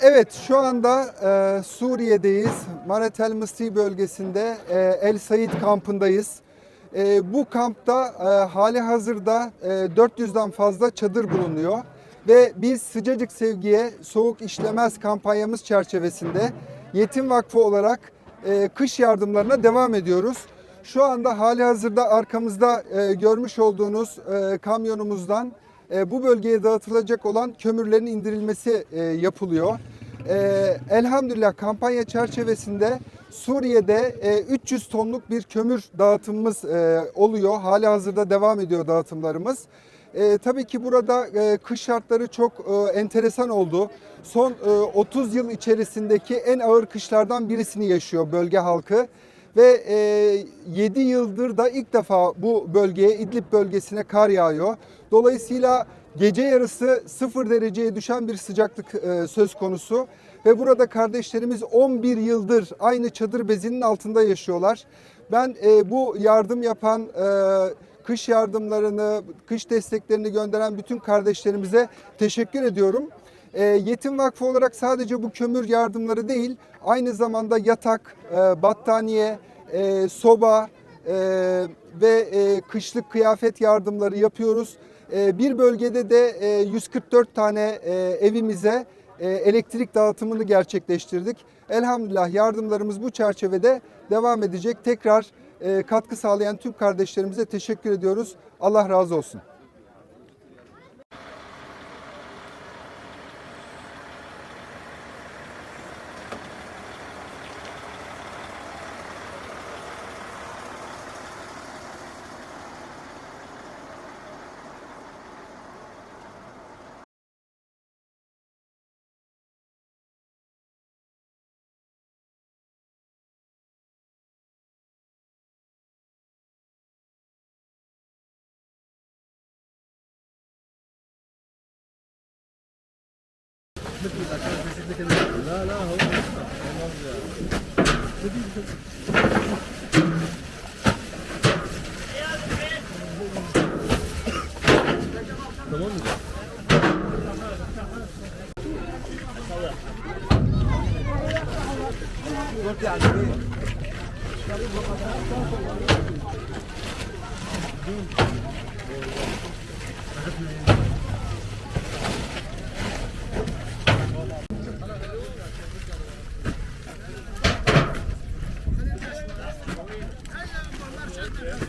Evet, şu anda e, Suriye'deyiz. Maratel Mısri bölgesinde e, El Said kampındayız. E, bu kampta hali hazırda e, 400'den fazla çadır bulunuyor. Ve biz Sıcacık Sevgiye Soğuk İşlemez kampanyamız çerçevesinde Yetim Vakfı olarak kış yardımlarına devam ediyoruz. Şu anda hali hazırda arkamızda görmüş olduğunuz kamyonumuzdan e, bu bölgeye dağıtılacak olan kömürlerin indirilmesi e, yapılıyor. E, elhamdülillah kampanya çerçevesinde Suriye'de e, 300 tonluk bir kömür dağıtımımız oluyor. Hali hazırda devam ediyor dağıtımlarımız. Tabii ki burada kış şartları çok enteresan oldu. Son e, 30 yıl içerisindeki en ağır kışlardan birisini yaşıyor bölge halkı. Ve e, 7 yıldır da ilk defa bu bölgeye, İdlib bölgesine kar yağıyor. Dolayısıyla gece yarısı 0 dereceye düşen bir sıcaklık e, söz konusu. Ve burada kardeşlerimiz 11 yıldır aynı çadır bezinin altında yaşıyorlar. Ben e, bu yardım yapan, e, kış yardımlarını, kış desteklerini gönderen bütün kardeşlerimize teşekkür ediyorum. E, Yetim Vakfı olarak sadece bu kömür yardımları değil, aynı zamanda yatak, e, battaniye, e, soba e, ve e, kışlık kıyafet yardımları yapıyoruz. E, bir bölgede de e, 144 tane e, evimize e, elektrik dağıtımını gerçekleştirdik. Elhamdülillah yardımlarımız bu çerçevede devam edecek. Tekrar e, katkı sağlayan tüm kardeşlerimize teşekkür ediyoruz. Allah razı olsun. لا لا هو تمام Thank you. Yeah.